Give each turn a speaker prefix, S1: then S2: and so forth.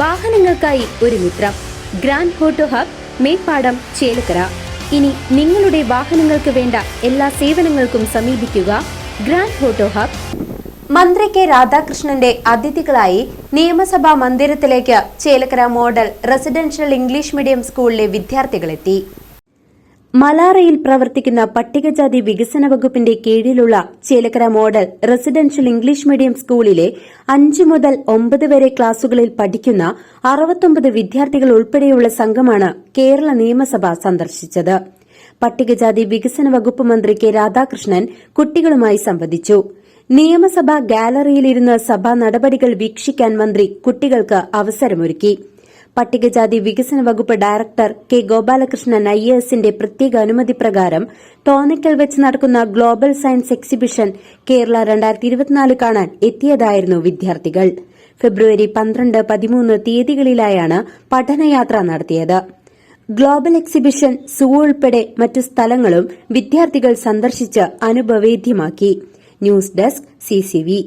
S1: വാഹനങ്ങൾക്കായി ഒരു മിത്രം. Grand photo hub Meppadam Chelakkara. ഇനി നിങ്ങളുടെ വാഹനങ്ങൾക്ക് വേണ്ട എല്ലാ സേവനങ്ങൾക്കും സമീപിക്കുക ഗ്രാൻഡ് ഫോട്ടോ ഹബ്. മന്ത്രി കെ രാധാകൃഷ്ണന്റെ അതിഥികളായി നിയമസഭാ മന്ദിരത്തിലേക്ക് Chelakkara model residential English medium സ്കൂളിലെ വിദ്യാർത്ഥികളെത്തി. മലാറയിൽ പ്രവർത്തിക്കുന്ന പട്ടികജാതി വികസന വകുപ്പിന്റെ കീഴിലുള്ള Chelakkara model residential English medium സ്കൂളിലെ അഞ്ചു മുതൽ ഒമ്പത് വരെ ക്ലാസുകളിൽ പഠിക്കുന്ന അറുപത്തൊമ്പത് വിദ്യാർത്ഥികൾ ഉൾപ്പെടെയുള്ള സംഘമാണ് കേരള നിയമസഭ സന്ദർശിച്ചത്. പട്ടികജാതി വികസന വകുപ്പ് മന്ത്രി കെ രാധാകൃഷ്ണൻ കുട്ടികളുമായി സംവദിച്ചു. നിയമസഭാ ഗാലറിയിലിരുന്ന് സഭാ നടപടികൾ വീക്ഷിക്കാൻ മന്ത്രി കുട്ടികൾക്ക് അവസരമൊരുക്കി. പട്ടികജാതി വികസന വകുപ്പ് ഡയറക്ടർ കെ ഗോപാലകൃഷ്ണൻ ഐ പ്രത്യേക അനുമതി പ്രകാരം തോന്നയ്ക്കൽ വെച്ച് നടക്കുന്ന ഗ്ലോബൽ സയൻസ് എക്സിബിഷൻ കേരള രണ്ടായിരത്തി ഇരുപത്തിനാല് കാണാൻ എത്തിയതായിരുന്നു വിദ്യാർത്ഥികൾ. ഫെബ്രുവരി പന്ത്രണ്ട് പതിമൂന്ന് തീയതികളിലായാണ് പഠനയാത്ര നടത്തിയത്. ഗ്ലോബൽ എക്സിബിഷൻ സൂ ഉൾപ്പെടെ മറ്റു സ്ഥലങ്ങളും വിദ്യാർത്ഥികൾ സന്ദർശിച്ച് അനുഭവേദ്യമാക്കി. News desk CCV